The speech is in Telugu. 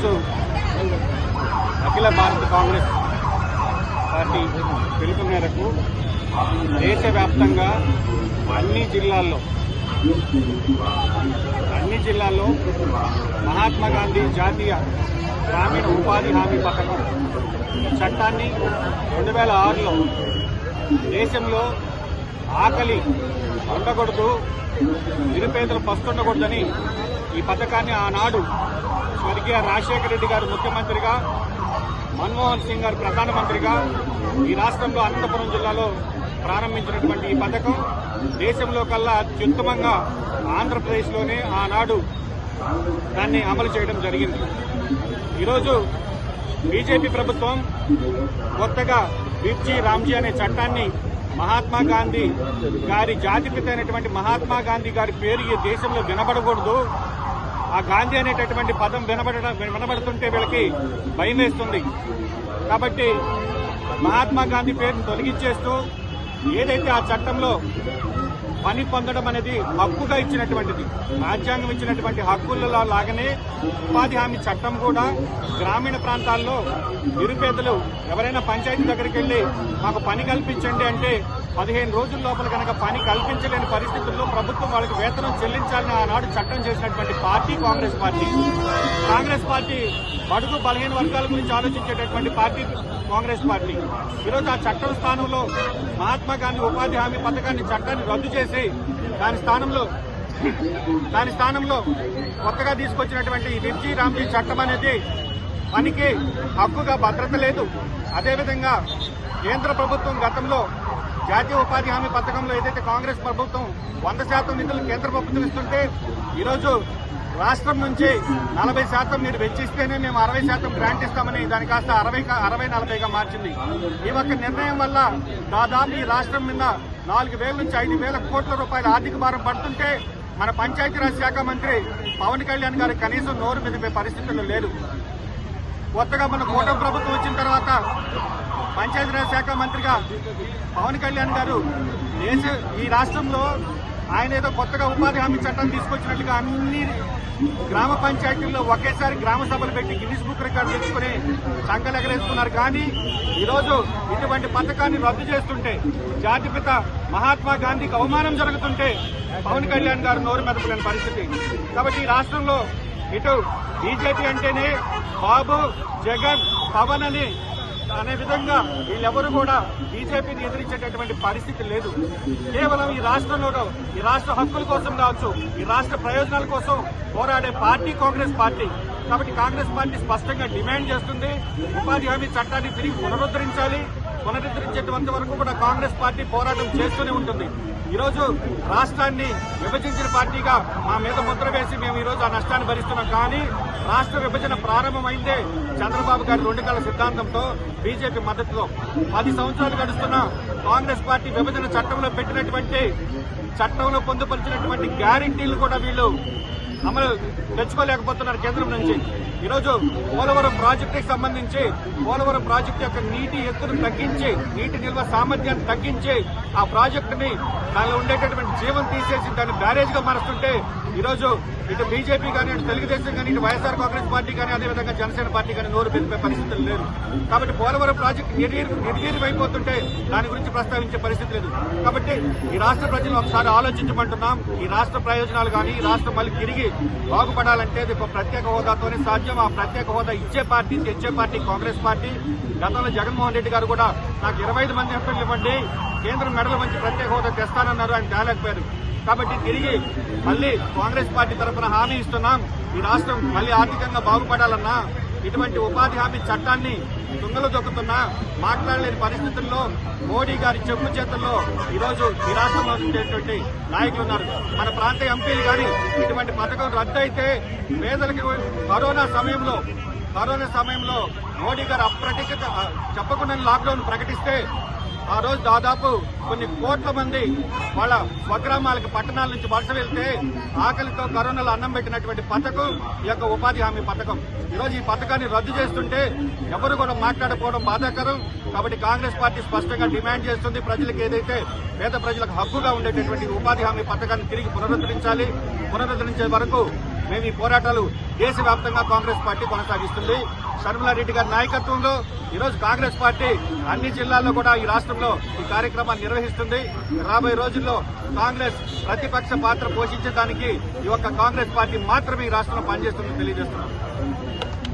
ఈరోజు అఖిల భారత కాంగ్రెస్ పార్టీ పిలుపు మేరకు దేశవ్యాప్తంగా అన్ని జిల్లాల్లో అన్ని జిల్లాల్లో మహాత్మా గాంధీ జాతీయ గ్రామీణ ఉపాధి హామీ పథకం చట్టాన్ని రెండు వేల ఆరులో దేశంలో ఆకలి ఉండకూడదు నిరుపేదలు పస్తుండకూడదని ఈ పథకాన్ని ఆనాడు స్వర్గీయ రాజశేఖర రెడ్డి గారు ముఖ్యమంత్రిగా మన్మోహన్ సింగ్ గారు ప్రధానమంత్రిగా ఈ రాష్ట్రంలో అనంతపురం జిల్లాలో ప్రారంభించినటువంటి ఈ పథకం దేశంలో కల్లా అత్యుత్తమంగా ఆంధ్రప్రదేశ్లోనే ఆనాడు దాన్ని అమలు చేయడం జరిగింది. ఈరోజు బీజేపీ ప్రభుత్వం కొత్తగా బిర్జీ రామ్జీ అనే చట్టాన్ని మహాత్మా గాంధీ గారి జాతిపిత అయినటువంటి మహాత్మా గాంధీ గారి పేరు ఈ దేశంలో వినబడకూడదు. ఆ గాంధీ అనేటటువంటి పదం వినబడడం వినబడుతుంటే వీళ్ళకి భయం వేస్తుంది. కాబట్టి మహాత్మా గాంధీ పేరును తొలగించేస్తూ ఏదైతే ఆ చట్టంలో పని పొందడం అనేది హక్కుగా ఇచ్చినటువంటిది. రాజ్యాంగం ఇచ్చినటువంటి హక్కులలో లాగానే ఉపాధి హామీ చట్టం కూడా గ్రామీణ ప్రాంతాల్లో నిరుపేదలు ఎవరైనా పంచాయతీ దగ్గరికి వెళ్ళి మాకు పని కల్పించండి అంటే పదిహేను రోజుల లోపల కనుక పని కల్పించలేని పరిస్థితుల్లో ప్రభుత్వం వాళ్ళకి వేతనం చెల్లించాలని ఆనాడు చట్టం చేసినటువంటి party Congress party. Congress party బడుగు బలహీన వర్గాల గురించి ఆలోచించేటటువంటి పార్టీ కాంగ్రెస్ పార్టీ. ఈరోజు ఆ చట్టం స్థానంలో మహాత్మా గాంధీ ఉపాధి హామీ పథకాన్ని చట్టాన్ని రద్దు చేసి దాని స్థానంలో దాని స్థానంలో కొత్తగా తీసుకొచ్చినటువంటి ఈ మిర్చి రామ్జీ చట్టం అనేది పనికి హక్కుగా భద్రత లేదు. అదేవిధంగా కేంద్ర ప్రభుత్వం గతంలో జాతీయ ఉపాధి హామీ పథకంలో ఏదైతే కాంగ్రెస్ ప్రభుత్వం వంద శాతం నిధులు కేంద్ర ప్రభుత్వం ఇస్తుంటే ఈరోజు రాష్ట్రం నుంచి నలభై శాతం మీరు వెచ్చిస్తేనే మేము అరవై శాతం గ్రాంట్ ఇస్తామని దాని కాస్త అరవై అరవై నలభైగా మార్చింది. ఈ ఒక్క నిర్ణయం వల్ల దాదాపు ఈ రాష్ట్రం మీద నాలుగు వేల నుంచి ఐదు వేల కోట్ల రూపాయల ఆర్థిక భారం పడుతుంటే మన పంచాయతీరాజ్ శాఖ మంత్రి పవన్ కళ్యాణ్ గారు కనీసం నోరు మీద పరిస్థితుల్లో లేదు కొత్తగా మన కూటమి ప్రభుత్వం వచ్చిన తర్వాత పంచాయతీరాజ్ శాఖ మంత్రిగా పవన్ కళ్యాణ్ గారు దేశ ఈ రాష్ట్రంలో ఆయన ఏదో కొత్తగా ఉపాధి హామీ చట్టం తీసుకొచ్చినట్లుగా అన్ని గ్రామ పంచాయతీల్లో ఒకేసారి గ్రామ సభలు పెట్టి గిన్నిస్ బుక్ రికార్డు తెచ్చుకుని సంకలెగరేసుకున్నారు ఎగరేసుకున్నారు కానీ ఈరోజు ఇటువంటి పథకాన్ని రద్దు చేస్తుంటే జాతిపిత మహాత్మా గాంధీకి అవమానం జరుగుతుంటే పవన్ కళ్యాణ్ గారు నోరు మెదపలేని పరిస్థితి. కాబట్టి ఈ రాష్ట్రంలో ఇటు బీజేపీ అంటేనే బాబు జగన్ పవన్ అని అనే విధంగా వీళ్ళెవరు కూడా బీజేపీని ఎదిరించేటటువంటి పరిస్థితి లేదు. కేవలం ఈ రాష్ట్రంలో ఈ రాష్ట్ర హక్కుల కోసం కావచ్చు ఈ రాష్ట్ర ప్రయోజనాల కోసం పోరాడే పార్టీ కాంగ్రెస్ పార్టీ. కాబట్టి కాంగ్రెస్ పార్టీ స్పష్టంగా డిమాండ్ చేస్తుంది. ఉపాధి హామీ చట్టాన్ని తిరిగి పునరుద్ధరించాలి. పునరుద్ధరించేటువంటి వరకు కూడా కాంగ్రెస్ పార్టీ పోరాటం చేస్తూనే ఉంటుంది. ఈరోజు రాష్ట్రాన్ని విభజించిన పార్టీగా మా మీద ముద్ర వేసి మేము ఈరోజు ఆ నష్టాన్ని భరిస్తున్నాం. కానీ రాష్ట్ర విభజన ప్రారంభమైందే చంద్రబాబు గారి రెండు కళ సిద్ధాంతంతో బీజేపీ మద్దతుతో. పది సంవత్సరాలు గడుస్తున్న కాంగ్రెస్ పార్టీ విభజన చట్టంలో పెట్టినటువంటి చట్టంలో పొందుపరిచినటువంటి గ్యారంటీలు కూడా వీళ్ళు అమలు తెచ్చుకోలేకపోతున్నారు కేంద్రం నుంచి. ఈరోజు పోలవరం ప్రాజెక్టుకి సంబంధించి పోలవరం ప్రాజెక్టు యొక్క నీటి ఎత్తును తగ్గించి నీటి నిల్వ సామర్థ్యాన్ని తగ్గించి ఆ ప్రాజెక్టుని దానిలో ఉండేటటువంటి జీవం తీసేసి దాన్ని బ్యారేజ్గా మారుస్తుంటే ఈరోజు ఇటు బీజేపీ కానీ ఇటు తెలుగుదేశం కానీ ఇటు వైఎస్ఆర్ కాంగ్రెస్ పార్టీ కానీ అదేవిధంగా జనసేన పార్టీ కానీ నోరు పెరిపే పరిస్థితులు లేదు కాబట్టి పోలవరం ప్రాజెక్టు నిర్వీర్ నిర్వీర్యమైపోతుంటే దాని గురించి ప్రస్తావించే పరిస్థితి లేదు. కాబట్టి ఈ రాష్ట్ర ప్రజలు ఒకసారి ఆలోచించమంటున్నాం. ఈ రాష్ట్ర ప్రయోజనాలు కానీ ఈ రాష్ట్రం మళ్ళీ తిరిగి బాగుపడాలంటే ఇది ఒక ప్రత్యేక హోదాతోనే సాధ్యం. ఆ ప్రత్యేక హోదా ఇచ్చే పార్టీ తెచ్చే పార్టీ కాంగ్రెస్ పార్టీ. గతంలో జగన్మోహన్ రెడ్డి గారు కూడా నాకు ఇరవై ఐదు మంది ఎంపీలు ఇవ్వండి కేంద్రం మెడల మంచి ప్రత్యేక హోదా తెస్తానన్నారు ఆయన తేలేకపోయారు. కాబట్టి తిరిగి మళ్ళీ కాంగ్రెస్ పార్టీ తరఫున హామీ ఇస్తున్నాం. ఈ రాష్ట్రం మళ్ళీ ఆర్థికంగా బాగుపడాలన్నా ఇటువంటి ఉపాధి హామీ చట్టాన్ని తుంగలు దొక్కుతున్నా మాట్లాడలేని పరిస్థితుల్లో మోడీ గారి చెప్పు చేతుల్లో ఈరోజు ఈ రాష్ట్రంలో ఉండేటువంటి నాయకులు ఉన్నారు. మన ప్రాంత ఎంపీలు కానీ ఇటువంటి పథకం రద్దు అయితే పేదలకి కరోనా సమయంలో కరోనా సమయంలో మోడీ గారు అప్రటిక చెప్పకుండా లాక్డౌన్ ప్రకటిస్తే ఆ రోజు దాదాపు కొన్ని కోట్ల మంది వాళ్ళ స్వగ్రామాలకు పట్టణాల నుంచి వలస వెళ్తే ఆకలితో కరోనాలో అన్నం పెట్టినటువంటి పథకం ఈ యొక్క ఉపాధి హామీ పథకం. ఈరోజు ఈ పథకాన్ని రద్దు చేస్తుంటే ఎవరు కూడా మాట్లాడకపోవడం బాధాకరం. కాబట్టి కాంగ్రెస్ పార్టీ స్పష్టంగా డిమాండ్ చేస్తుంది. ప్రజలకు ఏదైతే పేద ప్రజలకు హక్కుగా ఉండేటటువంటి ఉపాధి హామీ పథకాన్ని తిరిగి పునరుద్ధరించాలి. పునరుద్ధరించే వరకు మేము ఈ పోరాటాలు దేశవ్యాప్తంగా కాంగ్రెస్ పార్టీ కొనసాగిస్తుంది. షర్మిలారెడ్డి గారి నాయకత్వంలో ఈరోజు కాంగ్రెస్ పార్టీ అన్ని జిల్లాల్లో కూడా ఈ రాష్ట్రంలో ఈ కార్యక్రమాన్ని నిర్వహిస్తుంది. రాబోయే రోజుల్లో కాంగ్రెస్ ప్రతిపక్ష పాత్ర పోషించడానికి ఈ యొక్క కాంగ్రెస్ పార్టీ మాత్రమే ఈ రాష్ట్రంలో పనిచేస్తుందని తెలియజేస్తున్నాం.